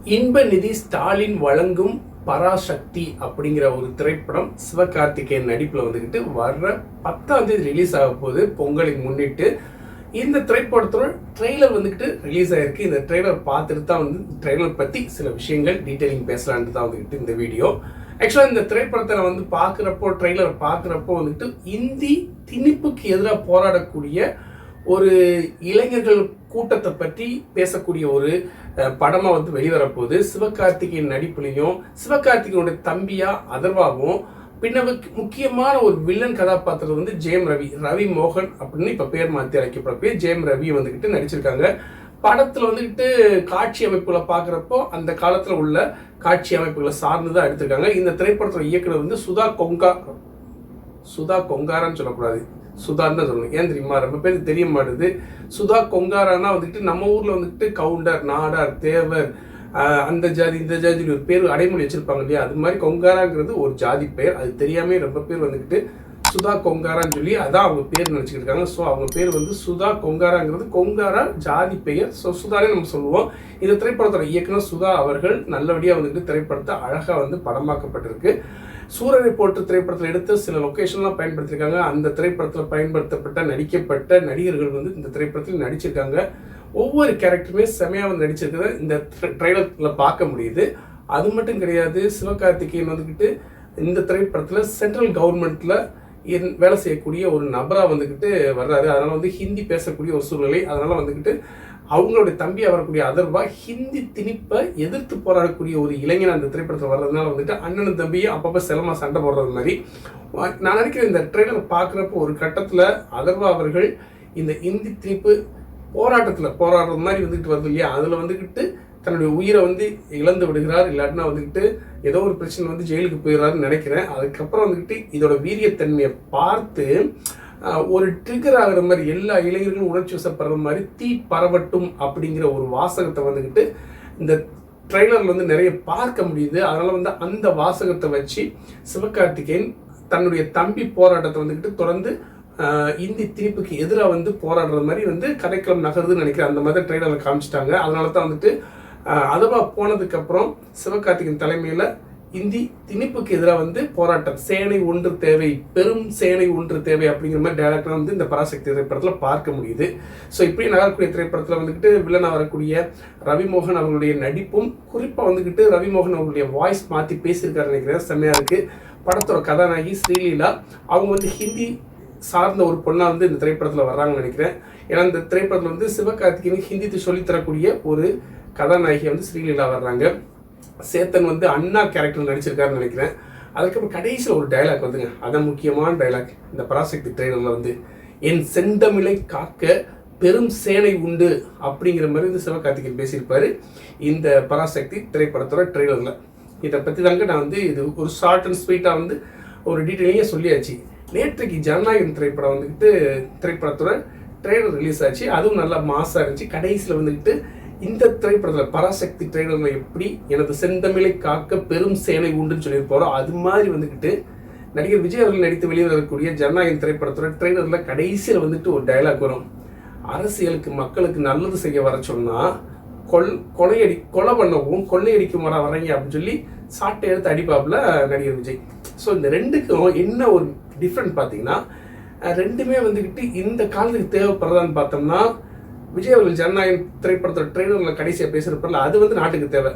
இன்ப நிதி ஸ்டாலின் வழங்கும் பராசக்தி அப்படிங்கிற ஒரு திரைப்படம் சிவகார்த்திகேயன் நடிப்பில் வந்துக்கிட்டு வர்ற பத்தாம் தேதி ரிலீஸ் ஆக போகுது. பொங்கலை முன்னிட்டு இந்த திரைப்படத்தோட ட்ரெய்லர் வந்துக்கிட்டு ரிலீஸ் ஆகிருக்கு இந்த ட்ரெய்லர் பார்த்துட்டு தான் வந்து ட்ரெய்லர் பற்றி சில விஷயங்கள் டீட்டெயிலிங் பேசலான்ட்டு தான் வந்துக்கிட்டு இந்த வீடியோ ஆக்சுவலாக இந்த திரைப்படத்தை நான் வந்து பார்க்குறப்போ ட்ரெய்லர் பார்க்குறப்போ வந்துட்டு இந்தி திணிப்புக்கு எதிராக போராடக்கூடிய ஒரு இளைஞர்கள் கூட்டத்தை பற்றி பேசக்கூடிய ஒரு படமாக வந்து வெளிவரப்போகுது. சிவகார்த்திகேயன் நடிப்புலையும் சிவகார்த்திகேயனுடைய தம்பியா அதர்வாகவும் பின்ன முக்கியமான ஒரு வில்லன் கதாபாத்திரம் வந்து ஜெயம் ரவி ரவி மோகன் அப்படின்னு இப்போ பேர் மாற்றி அழைக்கப்படக்கூடிய ஜெயம் ரவி வந்துக்கிட்டு நடிச்சிருக்காங்க. படத்தில் வந்துக்கிட்டு காட்சி அமைப்புகளை பார்க்குறப்போ அந்த காலத்தில் உள்ள காட்சி அமைப்புகளை சார்ந்து தான் எடுத்திருக்காங்க. இந்த திரைப்படத்தில் இயக்குனர் வந்து சுதா கொங்கா. சுதா கொங்காரான்னு சொல்லக்கூடாது. சுதான்னு தான் சொல்லணும். ஏன் தெரியுமா? ரொம்ப பேருக்கு தெரிய மாட்டுது. சுதா கொங்காரான்னா வந்துட்டு நம்ம ஊர்ல வந்துட்டு கவுண்டர் நாடார் தேவர் அந்த ஜாதி இந்த ஜாதி ஒரு பேர் அடைமொழி வச்சிருப்பாங்க இல்லையா? அது மாதிரி கொங்காராங்கிறது ஒரு ஜாதி பெயர். அது தெரியாமே ரொம்ப பேர் வந்துக்கிட்டு சுதா கொங்காரான்னு சொல்லி அதான் அவங்க பேர் நினச்சிக்கிட்டு இருக்காங்க. ஸோ அவங்க பேர் வந்து சுதா கொங்காராங்கிறது கொங்காரா ஜாதி பெயர். ஸோ சுதானே நம்ம சொல்லுவோம். இந்த திரைப்படத்தோட இயக்குனர் சுதா அவர்கள் நல்லபடியாக வந்துட்டு திரைப்படத்தை அழகாக வந்து படமாக்கப்பட்டிருக்கு. சூரரை போட்டு திரைப்படத்தில் எடுத்து சில லொக்கேஷன்லாம் பயன்படுத்தியிருக்காங்க அந்த திரைப்படத்தில் பயன்படுத்தப்பட்ட நடிக்கப்பட்ட நடிகர்கள் வந்து இந்த திரைப்படத்தில் நடிச்சிருக்காங்க. ஒவ்வொரு கேரக்டருமே செமையாக வந்து நடிச்சிருக்கிறத இந்த ட்ரெய்லரில் பார்க்க முடியுது. அது மட்டும் கிடையாது சிவகார்த்திகேயன் வந்துக்கிட்டு இந்த திரைப்படத்தில் சென்ட்ரல் கவர்மெண்ட்டில் இன் வேலை செய்யக்கூடிய ஒரு நபராக வந்துக்கிட்டு வர்றாரு. அதனால் வந்து ஹிந்தி பேசக்கூடிய ஒரு சூழ்நிலை. அதனால் வந்துக்கிட்டு அவங்களுடைய தம்பி வரக்கூடிய அதர்வா ஹிந்தி திணிப்பை எதிர்த்து போராடக்கூடிய ஒரு இளைஞன் அந்த திரைப்படத்தில் வர்றதுனால வந்துட்டு அண்ணனும் தம்பியும் அப்பப்போ செலமா சண்டை போடுறது மாதிரி. நான் நினைக்கிறேன் இந்த ட்ரெய்லரை பார்க்குறப்போ ஒரு கட்டத்தில் அதர்வா அவர்கள் இந்த இந்தி திணிப்பு போராட்டத்தில் போராடுறது மாதிரி வந்துட்டு வருது இல்லையா? அதில் வந்துக்கிட்டு தன்னுடைய உயிரை வந்து இழந்து விடுகிறார். இல்லாட்டினா வந்துக்கிட்டு ஏதோ ஒரு பிரச்சனை வந்து ஜெயிலுக்கு போயிடுறாருன்னு நினைக்கிறேன். அதுக்கப்புறம் வந்துக்கிட்டு இதோட வீரியத்தன்மையை பார்த்து ஒரு ட்ரிகர் ஆகிற மாதிரி எல்லா இளைஞர்களும் உணர்ச்சி வசப்படுற மாதிரி தீ பரவட்டும் அப்படிங்கிற ஒரு வாசகத்தை வந்துக்கிட்டு இந்த ட்ரெய்லரில் வந்து நிறைய பார்க்க முடியுது. அதனால் வந்து அந்த வாசகத்தை வச்சு சிவகார்த்திகேயன் தன்னுடைய தம்பி போராட்டத்தை வந்துக்கிட்டு தொடர்ந்து இந்தி திணிப்புக்கு எதிராக வந்து போராடுற மாதிரி வந்து கதைக்களம் நகருதுன்னு நினைக்கிறேன். அந்த மாதிரி ட்ரெய்லரில் காமிச்சிட்டாங்க. அதனால தான் வந்துட்டு ஆஹ், அதுவா போனதுக்கப்புறம் சிவகார்த்திகேயன் தலைமையில் இந்தி திணிப்புக்கு எதிராக வந்து போராட்டம். சேனை ஒன்று தேவை பெரும் சேனை ஒன்று தேவை அப்படிங்கிற மாதிரி டேரக்டர் வந்து இந்த பராசக்தி திரைப்படத்தில் பார்க்க முடியுது. ஸோ இப்படி நகரக்கூடிய திரைப்படத்தில் வந்துக்கிட்டு வில்லனாக வரக்கூடிய ரவிமோகன் அவர்களுடைய நடிப்பும் குறிப்பாக வந்துக்கிட்டு ரவிமோகன் அவர்களுடைய வாய்ஸ் மாற்றி பேசியிருக்காரு நினைக்கிறேன். செம்மையாக இருக்குது படத்தோட கதாநாயகி ஸ்ரீலீலா அவங்க வந்து ஹிந்தி சார்ந்த ஒரு பொண்ணாக வந்து இந்த திரைப்படத்தில் வர்றாங்கன்னு நினைக்கிறேன். ஏன்னா இந்த திரைப்படத்தில் வந்து சிவகார்த்திகேயனுக்கு ஹிந்தி சொல்லித் தரக்கூடிய ஒரு கதாநாயகி வந்து ஸ்ரீலீலா வர்றாங்க. சேத்தன் வந்து அண்ணா கேரக்டர் நடிச்சிருக்காருன்னு நினைக்கிறேன். அதுக்கப்புறம் கடைசியில் ஒரு டயலாக் வந்துங்க. அதான் முக்கியமான டயலாக் இந்த பராசக்தி ட்ரெயிலரில் வந்து என் செந்தமிழை காக்க பெரும் சேனை உண்டு அப்படிங்கிற மாதிரி வந்து சிவகார்த்திகேயன் பேசியிருப்பார். இந்த பராசக்தி திரைப்படத்தோட ட்ரெய்லரில் இதை பற்றி தாங்க நான் வந்து இது ஒரு ஷார்ட் அண்ட் ஸ்வீட்டாக வந்து ஒரு டீட்டெயிலிங்கே சொல்லியாச்சு. நேற்றைக்கு ஜனநாயகன் திரைப்படம் வந்துக்கிட்டு திரைப்படத்தோட ட்ரெய்லர் ரிலீஸ் ஆச்சு. அதுவும் நல்லா மாசாக இருந்துச்சு. கடைசியில் வந்துக்கிட்டு இந்த திரைப்படத்தில் பராசக்தி ட்ரெய்லரில் எப்படி எனது செந்தமிழை காக்க பெரும் சேனை உண்டுன்னு சொல்லியிருப்பாரோ அது மாதிரி வந்துக்கிட்டு நடிகர் விஜய் அவர்கள் நடித்து வெளிவரக்கூடிய ஜனநாயகன் திரைப்படத்தோட ட்ரெய்லரில் கடைசியில் வந்துட்டு ஒரு டைலாக் வரும். அரசியலுக்கு மக்களுக்கு நல்லது செய்ய வர சொன்னால் கொல் கொலையடி கொலை பண்ணவும் கொள்ளையடிக்கும் வர வரீங்க அப்படின்னு சொல்லி சாட்டை எடுத்து அடிப்பாப்புல நடிகர் விஜய். ஸோ இந்த ரெண்டுக்கும் என்ன ஒரு டிஃப்ரெண்ட் பார்த்தீங்கன்னா ரெண்டுமே வந்துக்கிட்டு இந்த காலத்துக்கு தேவைப்படுறதான்னு பார்த்தோம்னா விஜய் அவர்கள் ஜனநாயகம் திரைப்படத்தோட ட்ரெய்லரில் கடைசியாக பேசுகிறப்பல அது வந்து நாட்டுக்கு தேவை.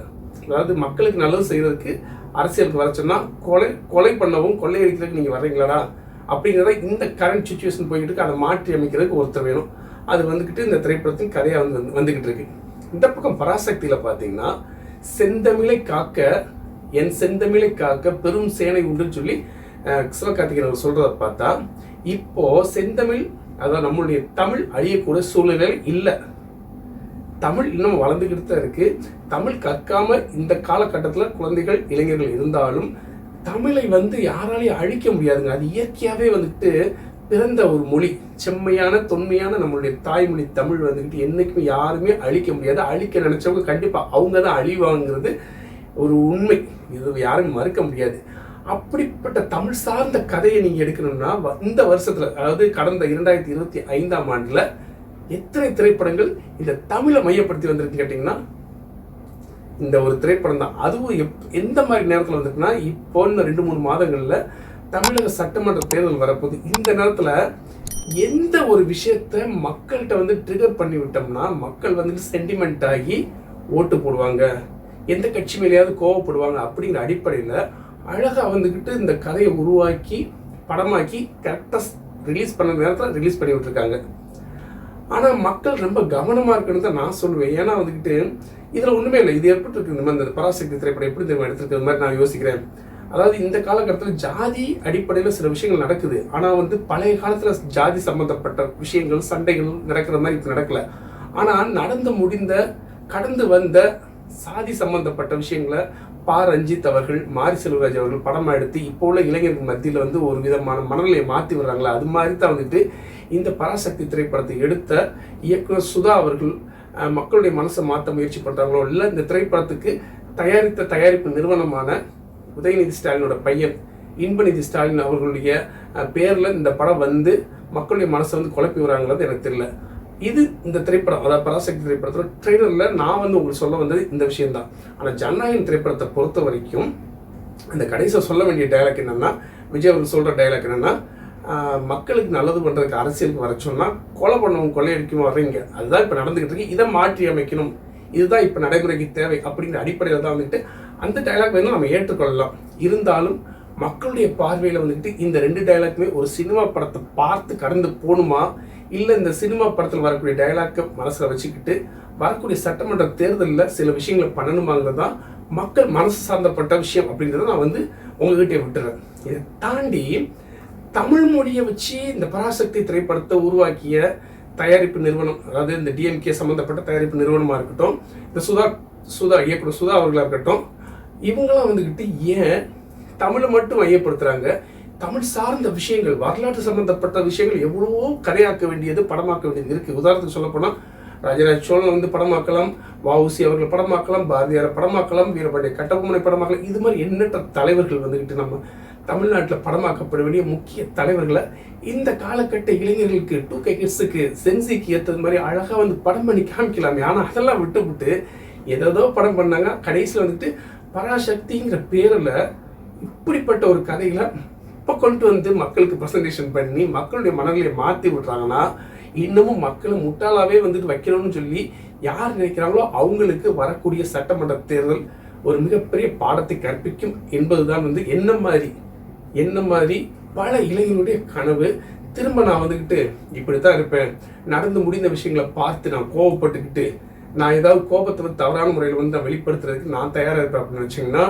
அதாவது மக்களுக்கு நல்லது செய்கிறதுக்கு அரசியலுக்கு வர சொன்னால் கொலை கொலை பண்ணவும் கொள்ளையடிக்கிறதுக்கு நீங்கள் வர்றீங்களா அப்படிங்கிறத இந்த கரண்ட் சுச்சுவேஷன் போய்கிட்டு இருக்கு. அதை மாற்றி அமைக்கிறதுக்கு ஒருத்தர் வேணும். அது வந்துக்கிட்டு இந்த திரைப்படத்தின் கதையாக வந்து வந்து- வந்துக்கிட்டு இருக்கு. இந்த பக்கம் பராசக்தியில் பார்த்தீங்கன்னா செந்தமிழை காக்க என் செந்தமிழை காக்க பெரும் சேனை உண்டுன்னு சொல்லி சிவகார்த்திகேயன் அவர் சொல்கிறத பார்த்தா இப்போ செந்தமிழ் அதான் நம்மளுடைய தமிழ் அழியக்கூடிய சூழ்நிலை இல்லை. தமிழ் இன்னும் வளர்ந்துக்கிட்டு தான் இருக்கு. தமிழ் கற்காம இந்த காலகட்டத்தில் குழந்தைகள் இளைஞர்கள் இருந்தாலும் தமிழை வந்து யாராலையும் அழிக்க முடியாதுங்க. அது இயற்கையாகவே வந்துட்டு பிறந்த ஒரு மொழி. செம்மையான தொன்மையான நம்மளுடைய தாய்மொழி தமிழ் வந்துக்கிட்டு என்றைக்குமே யாருமே அழிக்க முடியாது. அழிக்க நினச்சவங்க கண்டிப்பாக அவங்க தான் அழிவாங்கிறது ஒரு உண்மை. இது யாரும் மறுக்க முடியாது. அப்படிப்பட்ட தமிழ் சார்ந்த கதையை நீங்கள் எடுக்கணும்னா வ- இந்த வருஷத்தில் அதாவது கடந்த இரண்டாயிரத்தி இருபத்தி ஐந்தாம் ஆண்டில் எத்தனை திரைப்படங்கள் இந்த தமிழை மையப்படுத்தி வந்திருக்குன்னு கேட்டிங்கன்னா இந்த ஒரு திரைப்படம் தான். அதுவும் எப் எந்த மாதிரி நேரத்தில் வந்திருக்குன்னா இப்போ இன்னும் ரெண்டு மூணு மாதங்களில் தமிழக சட்டமன்ற தேர்தல் வரப்போகுது. இந்த நேரத்தில் எந்த ஒரு விஷயத்த மக்கள்கிட்ட வந்து ட்ரிகர் பண்ணி விட்டோம்னா மக்கள் வந்துட்டு சென்டிமெண்ட் ஆகி ஓட்டு போடுவாங்க. எந்த கட்சி மேலேயாவது கோவப்படுவாங்க அப்படிங்கிற அடிப்படையில் அழகாக வந்துக்கிட்டு இந்த கதையை உருவாக்கி படமாக்கி கரெக்டாக ரிலீஸ் பண்ண நேரத்தில் ரிலீஸ் பண்ணி விட்டுருக்காங்க. ஆனால் மக்கள் ரொம்ப கவனமாக இருக்குன்னு தான் நான் சொல்லுவேன். ஏன்னா வந்துக்கிட்டு இதில் ஒன்றுமே இல்லை. இது எப்படி இருக்கு இந்த மாதிரி இந்த பராசக்தி திரைப்படம் எப்படி தெரியுமா எடுத்துருக்கிறது மாதிரி நான் யோசிக்கிறேன். அதாவது இந்த காலகட்டத்தில் ஜாதி அடிப்படையில் சில விஷயங்கள் நடக்குது. ஆனால் வந்து பழைய காலத்தில் ஜாதி சம்மந்தப்பட்ட விஷயங்கள் சண்டைகள் நடக்கிற மாதிரி இப்போ நடக்கல. ஆனால் நடந்து முடிந்த கடந்து வந்த சாதி சம்பந்தப்பட்ட விஷயங்களை பா ரஞ்சித் அவர்கள் மாரி செல்வராஜ் அவர்கள் படமாக எடுத்து இப்போ உள்ள இளைஞர்கள் மத்தியில் வந்து ஒரு விதமான மனநிலையை மாற்றி வர்றாங்களா அது மாதிரி தான் வந்துட்டு இந்த பராசக்தி திரைப்படத்தை எடுத்த இயக்குனர் சுதா அவர்கள் மக்களுடைய மனசை மாற்ற முயற்சி பண்ணுறாங்களோ இல்லை இந்த திரைப்படத்துக்கு தயாரித்த தயாரிப்பு நிறுவனமான உதயநிதி ஸ்டாலினோட பையன் இன்பநிதி ஸ்டாலின் அவர்களுடைய பேரில் இந்த படம் வந்து மக்களுடைய மனசை வந்து குழப்பி வராங்கிறது எனக்கு தெரியல. இது இந்த திரைப்படம் அதாவது பராசக்தி திரைப்படத்தில் ட்ரெய்லரில் நான் வந்து உங்களுக்கு சொல்ல வந்தது இந்த விஷயம்தான். ஆனால் ஜனநாயகன் திரைப்படத்தை பொறுத்த வரைக்கும் அந்த கடைசியில் சொல்ல வேண்டிய டைலாக் என்னென்னா விஜய் அவர்கள் சொல்கிற டைலாக் என்னென்னா மக்களுக்கு நல்லது பண்ணுறதுக்கு அரசியலுக்கு வர சொன்னால் கொலை பண்ணவும் கொள்ளையடிக்கும் வர்றீங்க. அதுதான் இப்போ நடந்துக்கிட்டு இருக்கு. இதை மாற்றி அமைக்கணும். இதுதான் இப்போ நடைமுறைக்கு தேவை அப்படிங்கிற அடிப்படையில் தான் வந்துட்டு அந்த டைலாக் வந்து நம்ம ஏற்றுக்கொள்ளலாம். இருந்தாலும் மக்களுடைய பார்வையில் வந்துட்டு இந்த ரெண்டு டைலாக்குமே ஒரு சினிமா படத்தை பார்த்து கடந்து போகணுமா? இல்லை இந்த சினிமா படத்தில் வரக்கூடிய டைலாக்கை மனசில் வச்சுக்கிட்டு வரக்கூடிய சட்டமன்ற தேர்தலில் சில விஷயங்களை பண்ணணுமாங்கிறது தான் மக்கள் மனசு சார்ந்தப்பட்ட விஷயம் அப்படிங்கிறத நான் வந்து உங்ககிட்டே விட்டுறேன். இதை தாண்டி தமிழ் மொழியை வச்சு இந்த பராசக்தி திரைப்படத்தை உருவாக்கிய தயாரிப்பு நிறுவனம் அதாவது இந்த டிஎம்கே சம்மந்தப்பட்ட தயாரிப்பு நிறுவனமாக இருக்கட்டும் இந்த சுதா சுதா இயக்குனர் சுதா அவர்களாக இருக்கட்டும் இவங்களாம் வந்துக்கிட்டு ஏன் தமிழை மட்டும் மையப்படுத்துகிறாங்க தமிழ் சார்ந்த விஷயங்கள் வரலாற்று சம்பந்தப்பட்ட விஷயங்கள் எவ்வளவோ கதையாக்க வேண்டியது படமாக்க வேண்டியது இருக்குது உதாரணத்துக்கு சொல்லப்போனால் ராஜராஜ சோழன் வந்து படமாக்கலாம் வஉசி அவர்கள் படமாக்கலாம் பாரதியாரை படமாக்கலாம் வீரபாண்டிய கட்டபொம்மனை படமாக்கலாம். இது மாதிரி எண்ணற்ற தலைவர்கள் வந்துக்கிட்டு நம்ம தமிழ்நாட்டில் படமாக்கப்பட வேண்டிய முக்கிய தலைவர்களை இந்த காலகட்ட இளைஞர்களுக்கு டூ கே கிட்ஸுக்கு சென்சிக்கு ஏற்றது மாதிரி அழகாக வந்து படம் பண்ணி காமிக்கலாமே. ஆனால் அதெல்லாம் விட்டு விட்டு படம் பண்ணாங்க. கடைசியில் வந்துட்டு பராசக்திங்கிற பேரில் இப்படிப்பட்ட ஒரு கதைகளை இப்போ கொண்டு வந்து மக்களுக்கு ப்ரெசன்டேஷன் பண்ணி மக்களுடைய மனநிலையை மாற்றி விட்றாங்கன்னா இன்னமும் மக்களை முட்டாளாவே வந்துட்டு வைக்கணும்னு சொல்லி யார் நினைக்கிறாங்களோ அவங்களுக்கு வரக்கூடிய சட்டமன்ற தேர்தல் ஒரு மிகப்பெரிய பாடத்தை கற்பிக்கும் என்பதுதான் வந்து என்ன மாதிரி என்ன மாதிரி பல இளைஞருடைய கனவு. திரும்ப நான் வந்துக்கிட்டு இப்படி தான் இருப்பேன். நடந்து முடிந்த விஷயங்களை பார்த்து நான் கோவப்பட்டுக்கிட்டு நான் ஏதாவது கோபத்தை வந்து தவறான முறையில் வந்து நான் வெளிப்படுத்துறதுக்கு நான் தயாராக இருப்பேன் அப்படின்னு வச்சிங்கன்னா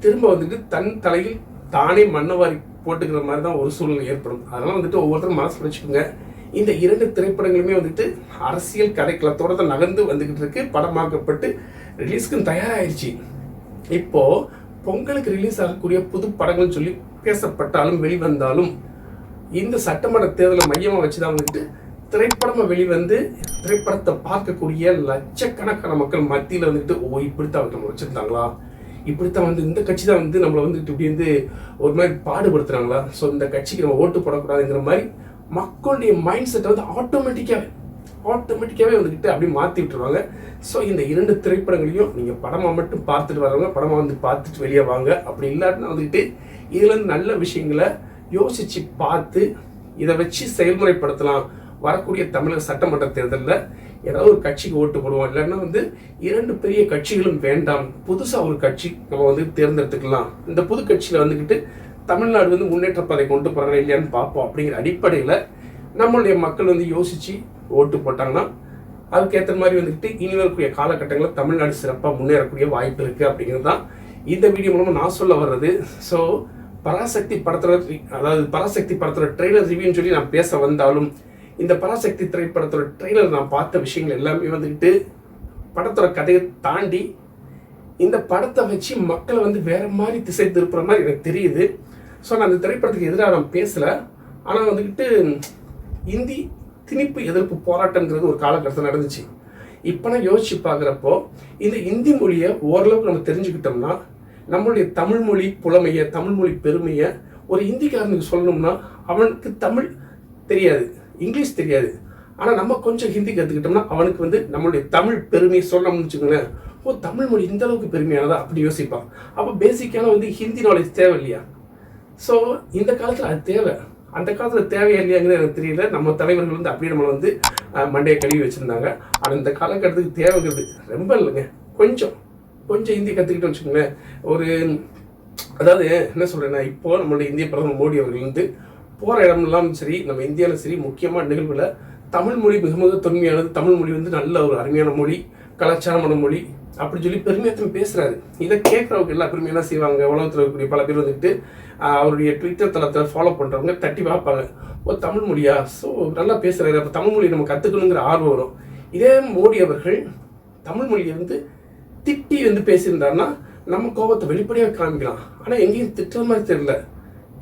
திரும்ப வந்துட்டு தன் தலையில் தானே மண்ணவாரி போட்டுக்கிற மாதிரி தான் ஒரு சூழ்நிலை ஏற்படும். அதெல்லாம் வந்துட்டு ஒவ்வொருத்தரும் மனசு வச்சுக்கோங்க. இந்த இரண்டு திரைப்படங்களுமே வந்துட்டு அரசியல் கதைக்களத்தோட தான் நகர்ந்து வந்துக்கிட்டு இருக்கு. படமாக்கப்பட்டு ரிலீஸ்க்கும் தயாராகிடுச்சு இப்போ பொங்கலுக்கு ரிலீஸ் ஆகக்கூடிய புது படங்கள் சொல்லி பேசப்பட்டாலும் வெளிவந்தாலும் இந்த சட்டமன்ற தேர்தலை மையமாக வச்சு தான் வந்துட்டு திரைப்படமாக வெளிவந்து திரைப்படத்தை பார்க்கக்கூடிய லட்சக்கணக்கான மக்கள் மத்தியில் வந்துட்டு ஓ இப்படித்தான் அவங்க நம்ம வச்சுருந்தாங்களா? இப்படித்தான் வந்து இந்த கட்சி தான் வந்து நம்மளை வந்துட்டு இப்படி வந்து ஒரு மாதிரி பாடுபடுத்துறாங்களா? ஸோ இந்த கட்சிக்கு நம்ம ஓட்டு போடக்கூடாதுங்கிற மாதிரி மக்களுடைய மைண்ட் செட்டை வந்து ஆட்டோமேட்டிக்காகவே ஆட்டோமேட்டிக்காகவே வந்துக்கிட்டு அப்படியே மாற்றி விட்டுருவாங்க. ஸோ இந்த இரண்டு திரைப்படங்களையும் நீங்கள் படமாக மட்டும் பார்த்துட்டு வரவங்க படமாக வந்து பார்த்துட்டு வெளியே வாங்க. அப்படி இல்லாட்டினா வந்துக்கிட்டு இதுலேருந்து நல்ல விஷயங்களை யோசித்து பார்த்து இதை வச்சு செயல்முறைப்படுத்தலாம். வரக்கூடிய தமிழக சட்டமன்ற தேர்தலில் ஏதாவது ஒரு கட்சிக்கு ஓட்டு போடுவோம். இல்லைன்னா வந்து இரண்டு பெரிய கட்சிகளும் வேண்டாம். புதுசாக ஒரு கட்சி நம்ம வந்து தேர்ந்தெடுத்துக்கலாம். இந்த புது கட்சியில் வந்துக்கிட்டு தமிழ்நாடு வந்து முன்னேற்ற பாதை கொண்டு போகிறாங்க இல்லையான்னு பார்ப்போம். அப்படிங்கிற அடிப்படையில் நம்மளுடைய மக்கள் வந்து யோசித்து ஓட்டு போட்டாங்கன்னா அதுக்கேற்ற மாதிரி வந்துக்கிட்டு இனி வரக்கூடிய காலகட்டங்களில் தமிழ்நாடு சிறப்பாக முன்னேறக்கூடிய வாய்ப்பு இருக்குது அப்படிங்கிறது தான் இந்த வீடியோ மூலமாக நான் சொல்ல வர்றது. ஸோ பராசக்தி படத்தில் அதாவது பராசக்தி படத்தில் ட்ரெய்லர் ரிவ்யூன்னு சொல்லி நான் பேச வந்தாலும் இந்த பராசக்தி திரைப்படத்தோட ட்ரெய்லர் நான் பார்த்த விஷயங்கள் எல்லாமே வந்துக்கிட்டு படத்தோட கதையை தாண்டி இந்த படத்தை வச்சு மக்களை வந்து வேற மாதிரி திசை திருப்புற மாதிரி எனக்கு தெரியுது. ஸோ நான் அந்த திரைப்படத்துக்கு எதிராக நான் பேசலை. ஆனால் வந்துக்கிட்டு இந்தி திணிப்பு எதிர்ப்பு போராட்டங்கிறது ஒரு காலகட்டத்தில் நடந்துச்சு. இப்போ நான் யோசிச்சு பார்க்குறப்போ இந்த இந்தி மொழியை ஓரளவுக்கு நம்ம தெரிஞ்சுக்கிட்டோம்னா நம்மளுடைய தமிழ் மொழி புலமையை தமிழ் மொழி பெருமையை ஒரு இந்திக்காரனுக்கு சொல்லணும்னா அவனுக்கு தமிழ் தெரியாது. இங்கிலீஷ் தெரியாது. ஆனால் நம்ம கொஞ்சம் ஹிந்தி கற்றுக்கிட்டோம்னா அவனுக்கு வந்து நம்மளுடைய தமிழ் பெருமையை சொல்லணும்னு வச்சுக்கோங்களேன். ஓ தமிழ் மொழி இந்த அளவுக்கு பெருமையானதா? அப்படி யோசிப்பான். அப்போ பேசிக்கான வந்து ஹிந்தி நாலேஜ் தேவை இல்லையா? ஸோ இந்த காலத்தில் அது தேவை. அந்த காலத்தில் தேவையா இல்லையாங்கிறது எனக்கு தெரியல. நம்ம தலைவர்கள் வந்து அப்படியே நம்மளை வந்து மண்டையை கழுவி வச்சுருந்தாங்க. ஆனால் இந்த காலகட்டத்துக்கு தேவைங்கிறது ரொம்ப இல்லைங்க. கொஞ்சம். கொஞ்சம் ஹிந்தி கற்றுக்கிட்டோம் வச்சுக்கோங்களேன். ஒரு அதாவது என்ன சொல்கிறேன்னா இப்போ நம்மளுடைய இந்திய பிரதமர் மோடி அவர்கள் வந்து போகிற இடமெல்லாம் சரி நம்ம இந்தியாவில் சரி முக்கியமாக நிகழ்வில் தமிழ் மொழி மிக மிக தொன்மையானது. தமிழ் மொழி வந்து நல்ல ஒரு அருமையான மொழி கலாச்சாரமான மொழி அப்படி சொல்லி பெருமையத்தையும் பேசுகிறாரு இதை கேட்குறவங்க எல்லா பெருமையெல்லாம் என்ன செய்வாங்க? உலகத்தில் இருக்கக்கூடிய பல பேர் வந்துட்டு அவருடைய ட்விட்டர் தளத்தில் ஃபாலோ பண்ணுறவங்க தட்டி பார்ப்பாங்க. ஓ தமிழ் மொழியா? ஸோ நல்லா பேசுகிறாரு அப்போ தமிழ் மொழி நம்ம கற்றுக்கணுங்கிற ஆர்வம் வரும். இதே மோடி அவர்கள் தமிழ் மொழியை வந்து திட்டி வந்து பேசியிருந்தாருன்னா நம்ம கோபத்தை வெளிப்படையாக காமிக்கலாம். ஆனால் எங்கேயும் திட்டுற மாதிரி தெரியல.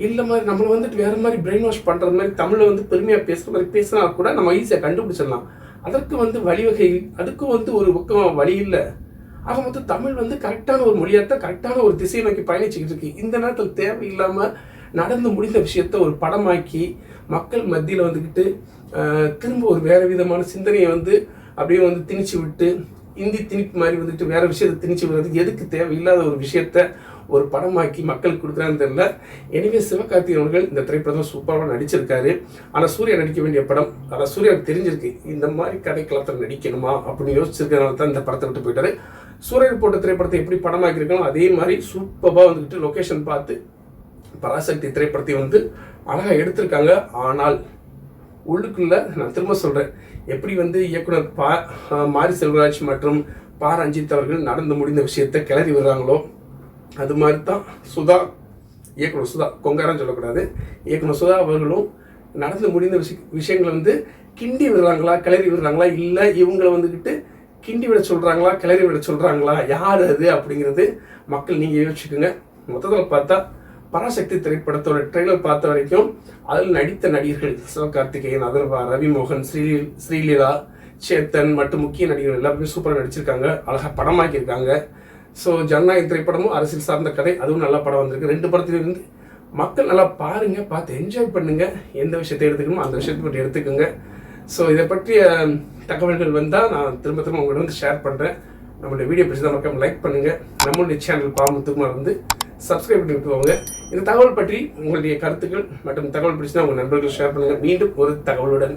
இல்லை மாதிரி நம்மளை வந்துட்டு வேற மாதிரி பிரெயின் வாஷ் பண்ணுறது மாதிரி தமிழை வந்து பெருமையாக பேசுகிற மாதிரி பேசினா கூட நம்ம ஈஸியாக கண்டுபிடிச்சிடலாம். அதற்கு வந்து வழிவகை அதுக்கும் வந்து ஒரு பக்கம் வழி இல்லை. ஆக மொத்தம் தமிழ் வந்து கரெக்டான ஒரு மொழியாத்தான் கரெக்டான ஒரு திசையை நோக்கி பயணிச்சுக்கிட்டு இருக்கு. இந்த நேரத்தில் தேவையில்லாமல் நடந்து முடிந்த விஷயத்த ஒரு படமாக்கி மக்கள் மத்தியில் வந்துக்கிட்டு திரும்ப ஒரு வேறு விதமான சிந்தனையை வந்து அப்படியே வந்து திணிச்சு விட்டு இந்தி திணிப்பு மாதிரி வந்துட்டு வேறு விஷயத்தை திணிச்சு விடுறது எதுக்கு தேவையில்லாத ஒரு விஷயத்த ஒரு படமாக்கி மக்களுக்கு கொடுக்குறான்னு தெரியல. எனவே சிவகார்த்திகேயன் அவர்கள் இந்த திரைப்படம் சூப்பராக நடிச்சிருக்காரு. ஆனால் சூர்யா நடிக்க வேண்டிய படம் ஆனால் சூர்யாவுக்கு தெரிஞ்சிருக்கு இந்த மாதிரி கதைக்களத்தில் நடிக்கணுமா அப்படின்னு யோசிச்சிருக்கிறனால தான் இந்த படத்தை விட்டு போயிட்டாரு. சூரியன் போட்ட திரைப்படத்தை எப்படி படமாக்கியிருக்கணும் அதே மாதிரி சூப்பராக வந்துட்டு லொக்கேஷன் பார்த்து பராசக்தி திரைப்படத்தை வந்து அழகாக எடுத்திருக்காங்க. ஆனால் உள்ளுக்குள்ள நான் திரும்ப சொல்கிறேன் எப்படி வந்து இயக்குனர் பா மாரி செல்வராஜ் மற்றும் பா ரஞ்சித் அவர்கள் நடந்து முடிந்த விஷயத்தை கிளறி விடுறாங்களோ அது மாதிரி தான் சுதா இயக்குனர் சுதா கொங்காரம் சொல்லக்கூடாது. இயக்குனர் சுதா அவர்களும் நடந்து முடிந்த விஷய விஷயங்களை வந்து கிண்டி விடுறாங்களா கிளறி விடுறாங்களா இல்லை இவங்களை வந்துக்கிட்டு கிண்டி விட சொல்கிறாங்களா கிளறி விட சொல்கிறாங்களா யார் அது அப்படிங்கிறது மக்கள் நீங்கள் யோசிச்சுக்கோங்க. மொத்தத்தில் பார்த்தா பராசக்தி திரைப்படத்தோட ட்ரெய்லர் பார்த்த வரைக்கும் அதில் நடித்த நடிகர்கள் சிவகார்த்திகேயன் அதர்வா ரவிமோகன் ஸ்ரீ ஸ்ரீலீலா சேத்தன் மற்றும் முக்கிய நடிகர்கள் எல்லாருமே சூப்பராக நடிச்சிருக்காங்க அழகாக படமாக்கியிருக்காங்க. ஸோ ஜனநாயக திரைப்படமும் அரசியல் சார்ந்த கதை அதுவும் நல்ல படம் வந்திருக்கு. ரெண்டு படத்துலேருந்து மக்கள் நல்லா பாருங்க பார்த்து என்ஜாய் பண்ணுங்க. எந்த விஷயத்தை எடுத்துக்கணுமோ அந்த விஷயத்தை பற்றி எடுத்துக்கோங்க. ஸோ இதை பற்றிய தகவல்கள் வந்தால் நான் திரும்ப திரும்ப உங்கள்கிட்ட வந்து ஷேர் பண்ணுறேன் நம்மளுடைய வீடியோ பிடிச்சதா மறக்காம லைக் பண்ணுங்க. நம்மளுடைய சேனல் பாவமுத்துக்குமார் வந்து சப்ஸ்கிரைப் பண்ணி விட்டுவாங்க இந்த தகவல் பற்றி உங்களுடைய கருத்துக்கள் மற்றும் தகவல் பிடிச்சதான் உங்கள் நண்பர்கள் ஷேர் பண்ணுங்கள் மீண்டும் ஒரு தகவலுடன்